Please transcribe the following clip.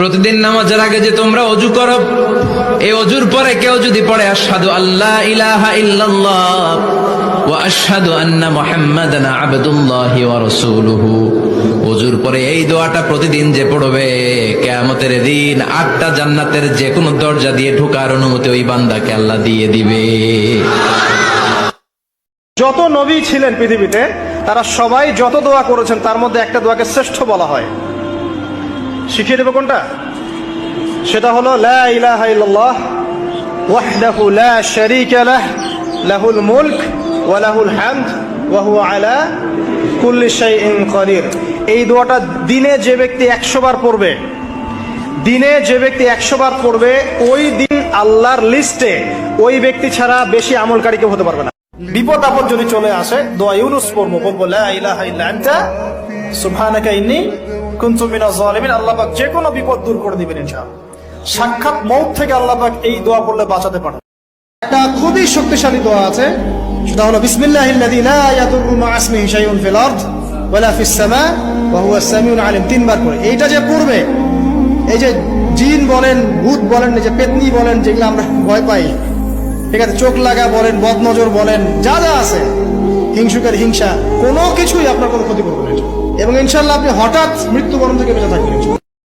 প্রতিদিন নামাজের আগে যে তোমরা অজু করো, এই অজুর পরে কেউ যদি পড়ে আসাদু আল্লাহ ইলাহা ইল্লাল্লাহ মুহাম্মাদান আবদুল্লাহি অজুর পরে এই দোয়াটা প্রতিদিন যে পড়বে, কিয়ামতের জান্নাতের যে কোনো দরজা দিয়ে ঢোকার অনুমতি ওই বান্দাকে আল্লাহ দিয়ে দিবে। যত নবী ছিলেন পৃথিবীতে, তারা সবাই যত দোয়া করেছেন, তার মধ্যে একটা দোয়াকে শ্রেষ্ঠ বলা হয়। শিখিয়ে দেবো কোনটা? সেটা হলো, লা ইলাহা ইল্লাল্লাহ, ওয়াহদাহু লা শারীকা লাহ, লাহুল মুলক ওয়া লাহুল হামদ, ওয়া হুয়া আলা কুল্লি শাইইন কাদির। এই দোয়াটা দিনে যে ব্যক্তি 100 বার পড়বে, দিনে যে ব্যক্তি 100 বার পড়বে, ওই দিন আল্লাহর লিস্টে ওই ব্যক্তি ছাড়া বেশি আমলকারী কেউ হতে পারবে না। বিপদ আপদ যদি চলে আসে, দোয়া ইউনুস পড়ব বলব লা ইলাহা ইল্লা আনতা, সুবহানাকা জালিমিন যে কোনো বিপদ দূর করে দিবেন সাক্ষাৎ মৌত থেকে আল্লাহ পাক এই দোয়া পড়লে বাঁচাতে পারে। একটা খুবই শক্তিশালী দোয়া আছে। সেটা হলো বিসমিল্লাহিল্লাযী তিনবার করে এইটা যে এই যে জিন বলেন বলেন যে পেতনি বলেন, যেগুলো আমরা ভয় পাই, ঠিক আছে, চোখ লাগা বলেন, বদনজর বলেন, যা যা আছে হিংসুকের হিংসা কোনো কিছুই আপনার কোনো ক্ষতি করবে না এবং ইনশাল্লাহ আপনি হঠাৎ মৃত্যুবরণ থেকে বেঁচে থাকবেন।